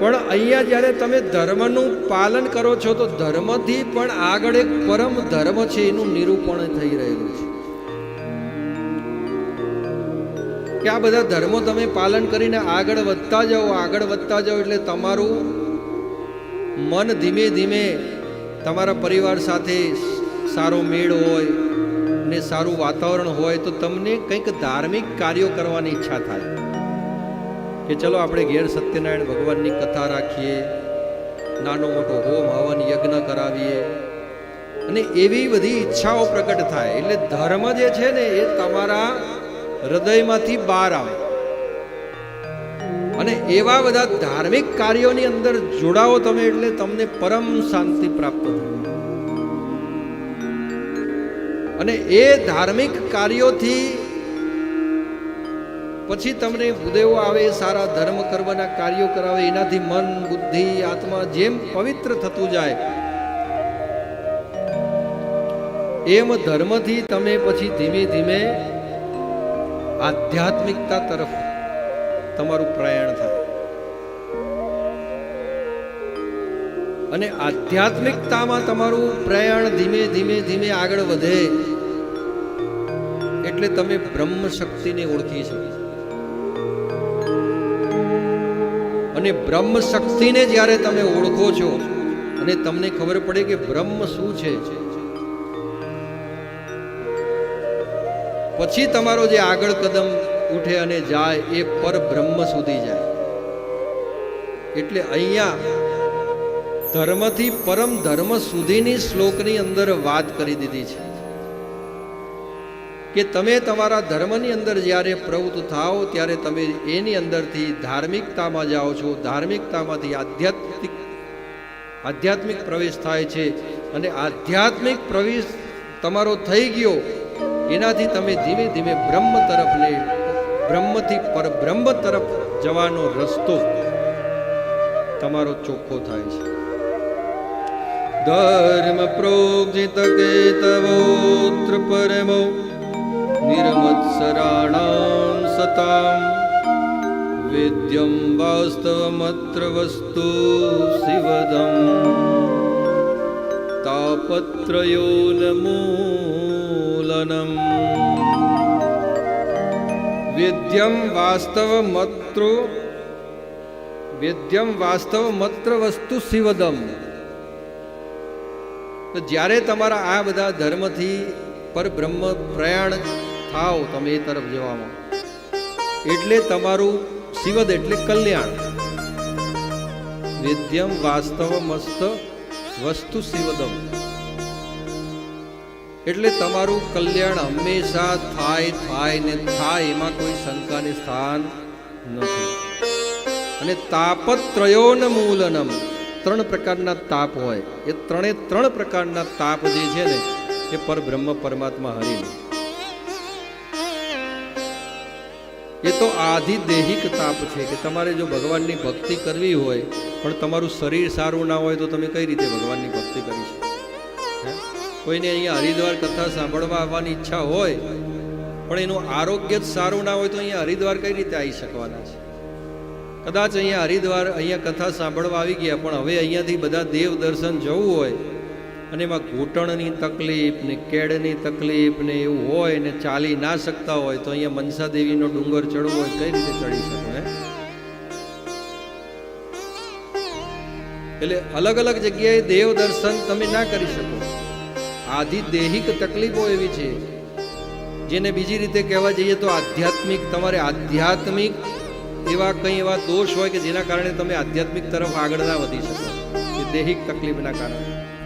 પણ અહીંયા જ્યારે તમે ધર્મનું પાલન કરો છો, તો ધર્મથી પણ આગળ એક પરમ ધર્મ છે, એનું નિરૂપણ થઈ રહેલું છે. કે આ બધા ધર્મો તમે પાલન કરીને આગળ વધતા જાઓ, આગળ વધતા જાઓ એટલે તમારું મન ધીમે ધીમે તમારા પરિવાર સાથે સારો મેળ હોય ને સારું વાતાવરણ હોય, તો તમને કંઈક ધાર્મિક કાર્યો કરવાની ઈચ્છા થાય. કે ચલો આપણે ઘેર સત્યનારાયણ ભગવાનની કથા રાખીએ, નાનો મોટો હોમ હવન યજ્ઞ કરાવીએ. અને એવી બધી ઈચ્છાઓ પ્રગટ થાય. એટલે ધર્મ જે છે ને, એ તમારા હૃદયમાંથી બહાર આવે. અને એવા બધા ધાર્મિક કાર્યોની અંદર જોડાઓ તમે, એટલે તમને પરમ શાંતિ પ્રાપ્ત થાય. અને એ ધાર્મિક કાર્યોથી પછી તમને ઉદયો આવે, સારા ધર્મ કરવાના કાર્યો કરાવે, એનાથી મન, બુદ્ધિ, આત્મા જેમ પવિત્ર થતું જાય, એમ ધર્મથી તમે પછી ધીમે ધીમે આધ્યાત્મિકતા તરફ તમારું પ્રયાણ થાય. અને આધ્યાત્મિકતામાં તમારું પ્રયાણ ધીમે ધીમે ધીમે આગળ વધે, એટલે તમે બ્રહ્મ શક્તિને ઓળખી શકો અને બ્રહ્મ શક્તિને જ્યારે તમે ઓળખો છો, અને તમને ખબર પડે કે બ્રહ્મ શું છે. પછી તમારો જે આગળ કદમ ઉઠે અને જાય, એ પર બ્રહ્મ સુધી જાય. એટલે અહીંયા ધર્મથી પરમ ધર્મ સુધીની શ્લોકની અંદર વાત કરી દીધી છે. કે તમે તમારા ધર્મની અંદર જ્યારે પ્રવૃત્ત થાઓ, ત્યારે તમે એની અંદરથી ધાર્મિકતામાં જાઓ છો. ધાર્મિકતામાંથી આધ્યાત્મિક આધ્યાત્મિક પ્રવેશ થાય છે. અને આધ્યાત્મિક પ્રવેશ તમારો થઈ ગયો, એનાથી તમે ધીમે ધીમે બ્રહ્મ તરફ લે બ્રહ્મથી પર બ્રહ્મ તરફ જવાનો રસ્તો તમારો ચોખ્ખો થાય છે. ધર્મ પ્રોજિત કેતવોત્ર પરમો નિર્મત્સરાણામ સતામ વેદ્યમ વાસ્તવમત્ર વસ્તુ શિવદમ તાપત્રયોન્મૂલનમ વેદ્યમ વાસ્તવમત્ર વેદ્યમ વાસ્તવમત્ર વસ્તુ શિવદમ જ્યારે તમારા આ બધા ધર્મથી પરબ્રહ્મ પ્રયાણ થાવ તમે એ તરફ જવામાં. એટલે તમારું શિવદ એટલે કલ્યાણ. વિદ્યમ વાસ્તવ મસ્ત વસ્તુ શિવદમ. એટલે તમારું કલ્યાણ હંમેશા થાય થાય ને થાય એમાં કોઈ શંકાને સ્થાન નથી. અને તાપત્રયોન મૂલનમ. ત્રણ પ્રકારના તાપ હોય. એ ત્રણે ત્રણ પ્રકારના તાપ જે છે ને, એ પરબ્રહ્મ પરમાત્મા હરિને એ તો આધિદેહિક તાપ છે કે તમારે જો ભગવાનની ભક્તિ કરવી હોય, પણ તમારું શરીર સારું ના હોય તો તમે કઈ રીતે ભગવાનની ભક્તિ કરી શકો? કોઈને અહીંયા હરિદ્વાર કથા સાંભળવા આવવાની ઈચ્છા હોય, પણ એનું આરોગ્ય જ સારું ના હોય તો અહીંયા હરિદ્વાર કઈ રીતે આવી શકવાના છે? કદાચ અહીંયા હરિદ્વાર અહીંયા કથા સાંભળવા આવી ગયા, પણ હવે અહીંયાથી બધા દેવ દર્શન જવું હોય અને એમાં ઘૂંટણની તકલીફ ને કેળની તકલીફ ને એવું હોય ને ચાલી ના શકતા હોય તો અહીંયા મનસા દેવીનો ડુંગર ચડવો હોય કઈ રીતે ચડી શકો એટલે અલગ અલગ જગ્યાએ દેવ દર્શન તમે ના કરી શકો. આધી દેહિક તકલીફો એવી છે. જેને બીજી રીતે કહેવા જઈએ તો આધ્યાત્મિક, તમારે આધ્યાત્મિક એવા કંઈ એવા દોષ હોય કે જેના કારણે તમે આધ્યાત્મિક તરફ આગળ ના વધી શકો. એ દૈહિક તકલીફના કારણે.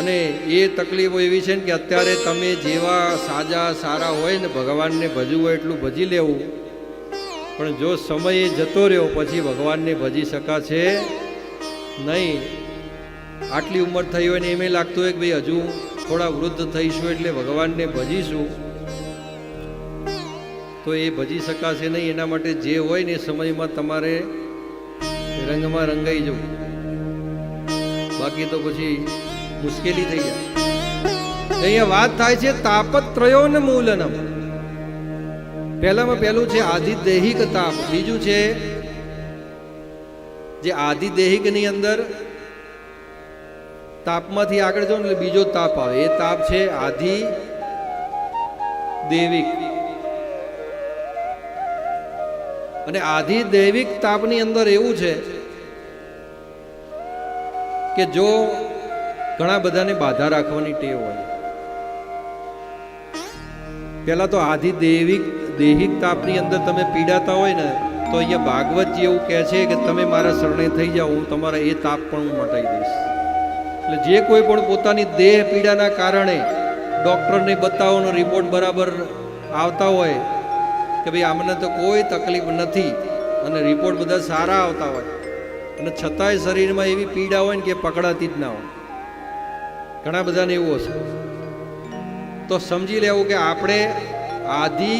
અને એ તકલીફો એવી છે ને કે અત્યારે તમે જેવા સાજા, સારા હોય ને ભગવાનને ભજવું હોય એટલું ભજી લેવું. પણ જો સમય જતો રહ્યો, પછી ભગવાનને ભજી શકાશે નહીં. આટલી ઉંમર થઈ હોય ને એમ લાગતું હોય કે ભાઈ હજુ થોડા વૃદ્ધ થઈશું એટલે ભગવાનને ભજીશું. તો એ ભજી શકાશે નહીં. એના માટે જે હોય ને એ સમયમાં તમારે રંગમાં રંગાઈ જવું. બાકી તો પછી મુશ્કેલી થઈ જાય. અહીંયા વાત થાય છે તાપત્રયોન મૂલનમ. પહેલામાં પહેલું છે આધિદેહિક તાપ. બીજું છે જે આધિદૈહિકની અંદર તાપમાંથી આગળ જાઓ એટલે બીજો તાપ આવે. એ તાપ છે આધિ દૈવિક અને આધિ દૈવિક તાપની અંદર એવું છે કે જો ઘણા બધાને બાધા રાખવાની ટેવ હોય. પેલા તો આધિ દૈવિક, દૈહિક તાપની અંદર તમે પીડાતા હોય ને, તો અહીંયા ભાગવતજી એવું કહે છે કે તમે મારા શરણે થઈ જાઓ, હું તમારા એ તાપ પણ હું મટાઈ દઈશ. એટલે જે કોઈ પણ પોતાની દેહ પીડાના કારણે ડૉક્ટરને બતાવવાનો રિપોર્ટ બરાબર આવતા હોય, કે ભાઈ આમને તો કોઈ તકલીફ નથી, અને રિપોર્ટ બધા સારા આવતા હોય. અને છતાંય શરીરમાં એવી પીડા હોય ને કે પકડાતી જ ના હોય. ઘણા બધાને એવું હશે તો સમજી લેવું કે આપણે આદિ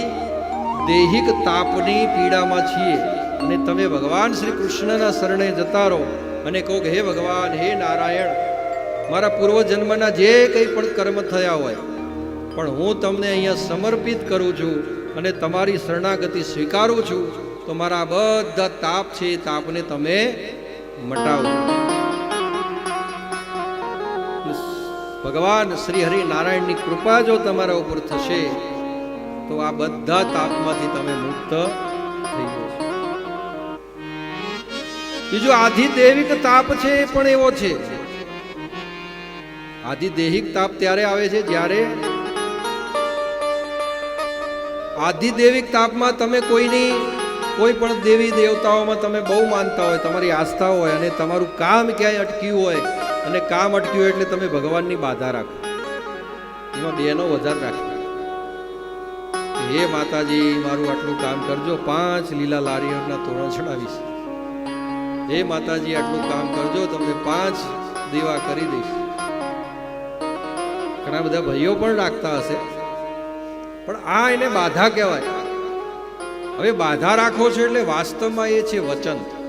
દૈહિક તાપની પીડામાં છીએ અને તમે ભગવાન શ્રી કૃષ્ણના શરણે જતા રહો અને કહો કે, હે ભગવાન, હે નારાયણ, મારા પૂર્વજન્મના જે કંઈ પણ કર્મ થયા હોય, પણ હું તમને અહીંયા સમર્પિત કરું છું અને તમારી શરણાગતિ સ્વીકારું છું, તો મારા બધા તાપ છે એ તાપને તમે મટાવો ભગવાન શ્રી હરિ નારાયણની કૃપા જો તમારા ઉપર થશે, તો આ બધા તાપમાંથી તમે મુક્ત થઈ જશો. બીજું, આધિદેવિક તાપ છે એ પણ એવો છે. આધિદેહિક તાપ ત્યારે આવે છે જ્યારે આધિદેવિક તાપમાં તમે કોઈની, કોઈ પણ દેવી દેવતાઓમાં તમે બહુ માનતા હોય, તમારી આસ્થા હોય અને તમારું કામ ક્યાંય અટક્યું હોય અને કામ અટક્યું એટલે તમે ભગવાનની બાધા રાખો. એમાં બેનો વધાર રાખો હે માતાજી, મારું આટલું કામ કરજો. પાંચ લીલા લારીઓના તોરણ ચડાવીશ. હે માતાજી, આટલું કામ કરજો, તમને પાંચ દીવા કરી દઈશ. ઘણા બધા ભાઈઓ પણ રાખતા હશે. પણ આ એને બાધા કહેવાય. હવે બાધા રાખો છો એટલે વાસ્તવમાં એ છે વચન.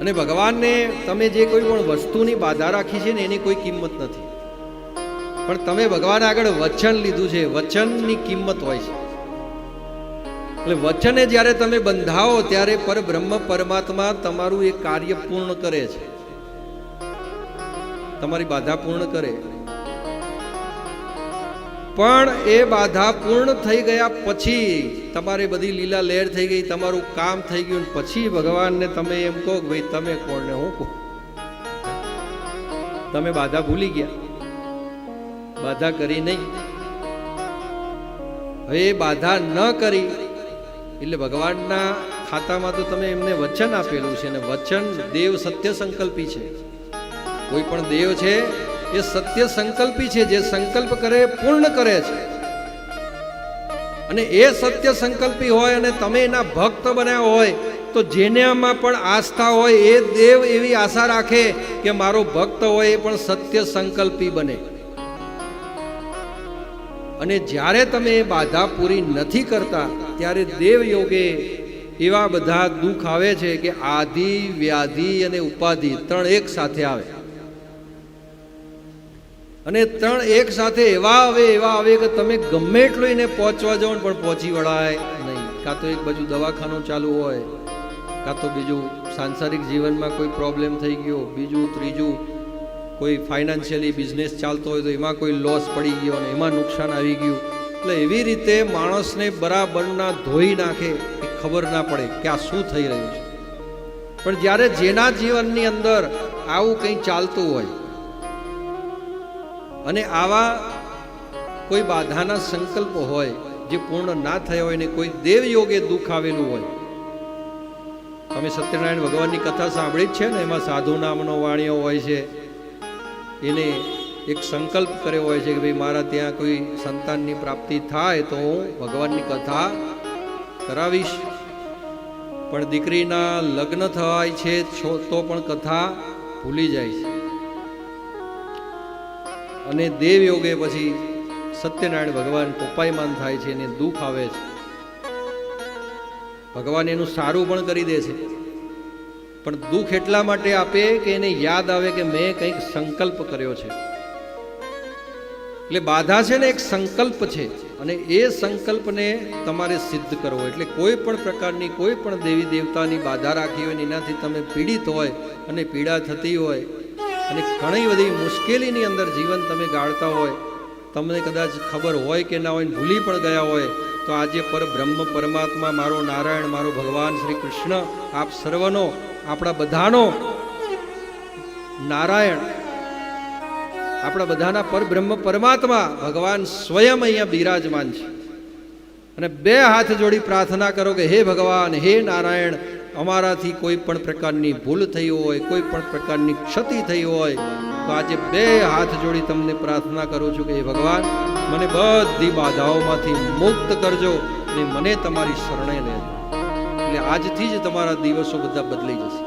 અને ભગવાનને તમે જે કોઈ પણ વસ્તુની બાધા રાખી છે ને, એની કોઈ કિંમત નથી. પણ તમે ભગવાન આગળ વચન લીધું છે, વચનની કિંમત હોય છે. એટલે વચને જ્યારે તમે બંધાવો, ત્યારે પરબ્રહ્મ પરમાત્મા તમારું એ કાર્ય પૂર્ણ કરે છે. તમારી બાધા પૂર્ણ કરે. પણ એ બાધા પૂર્ણ થઈ ગયા પછી તમારે બધી લીલા લહેર થઈ ગઈ, તમારું કામ થઈ ગયું પછી ભગવાનને તમે એમ કહો કે, ભાઈ, તમે કોણ ને હું કહું? તમે બાધા ભૂલી ગયા. બાધા કરી નહીં. હવે એ બાધા ન કરી એટલે ભગવાનના ખાતામાં તો તમે એમને વચન આપેલું છે અને વચન દેવ સત્ય સંકલ્પી છે. કોઈ પણ દેવ છે એ સત્ય સંકલ્પી છે, જે સંકલ્પ કરે, પૂર્ણ કરે છે. અને એ સત્ય સંકલ્પી હોય અને તમે એના ભક્ત બન્યા હોય, તો જેનામાં પણ આસ્થા હોય, એ દેવ એવી આશા રાખે કે મારો ભક્ત હોય એ પણ સત્ય સંકલ્પી બને. અને જ્યારે તમે એ બાધા પૂરી નથી કરતા, ત્યારે દેવ યોગે એવા બધા દુઃખ આવે છે કે આધિ, વ્યાધિ અને ઉપાધિ ત્રણ એક સાથે આવે. અને ત્રણ એક સાથે એવા આવે એવા આવે કે તમે ગમે એટલું એને પહોંચવા જાઓ પણ પહોંચી વળાય નહીં. કાં તો એક બાજુ દવાખાનું ચાલુ હોય, કાં તો બીજું સાંસારિક જીવનમાં કોઈ પ્રોબ્લેમ થઈ ગયો, બીજું, ત્રીજું, કોઈ ફાઇનાન્શિયલી બિઝનેસ ચાલતો હોય તો એમાં કોઈ લોસ પડી ગયો અને એમાં નુકસાન આવી ગયું. એટલે એવી રીતે માણસને બરાબરના ધોઈ નાખે એ ખબર ના પડે કે આ શું થઈ રહ્યું છે. પણ જ્યારે જેના જીવનની અંદર આવું કંઈ ચાલતું હોય અને આવા કોઈ બાધાના સંકલ્પ હોય, જે પૂર્ણ ના થયા હોય ને કોઈ દેવ યોગે દુઃખ આવેલું હોય. તમે સત્યનારાયણ ભગવાનની કથા સાંભળી જ છે ને, એમાં સાધુ નામનો વાણીઓ હોય છે. એને એક સંકલ્પ કર્યો હોય છે કે ભાઈ મારા ત્યાં કોઈ સંતાનની પ્રાપ્તિ થાય તો હું ભગવાનની કથા કરાવીશ. પણ દીકરીના લગ્ન થાય છે, તો પણ કથા ભૂલી જાય છે. અને દેવ યોગે પછી સત્યનારાયણ ભગવાન કોપાયમાન થાય છે અને દુઃખ આવે છે. ભગવાન એનું સારું પણ કરી દે છે. પણ દુઃખ એટલા માટે આપે કે એને યાદ આવે કે મેં કંઈક સંકલ્પ કર્યો છે. એટલે બાધા છે ને એક સંકલ્પ છે અને એ સંકલ્પને તમારે સિદ્ધ કરવો. એટલે કોઈ પણ પ્રકારની કોઈ પણ દેવી દેવતાની બાધા રાખી હોય એનાથી તમે પીડિત હોય અને પીડા થતી હોય અને ઘણી બધી મુશ્કેલીની અંદર જીવન તમે ગાળતા હોય, તમને કદાચ ખબર હોય કે ના હોય ભૂલી પણ ગયા હોય, તો આજે પર બ્રહ્મ પરમાત્મા, મારો નારાયણ, મારો ભગવાન શ્રી કૃષ્ણ, આપ સર્વનો, આપણા બધાનો નારાયણ, આપણા બધાના પરબ્રહ્મ પરમાત્મા ભગવાન સ્વયં અહીંયા બિરાજમાન છે. અને બે હાથ જોડી પ્રાર્થના કરો કે, હે ભગવાન, હે નારાયણ અમારાથી કોઈ પણ પ્રકારની ભૂલ થઈ હોય, કોઈ પણ પ્રકારની ક્ષતિ થઈ હોય, તો આજે બે હાથ જોડી તમને પ્રાર્થના કરું છું કે એ ભગવાન, મને બધી બાધાઓમાંથી મુક્ત કરજો અને મને તમારી શરણે લેજો એટલે આજથી જ તમારા દિવસો બધા બદલાઈ જશે.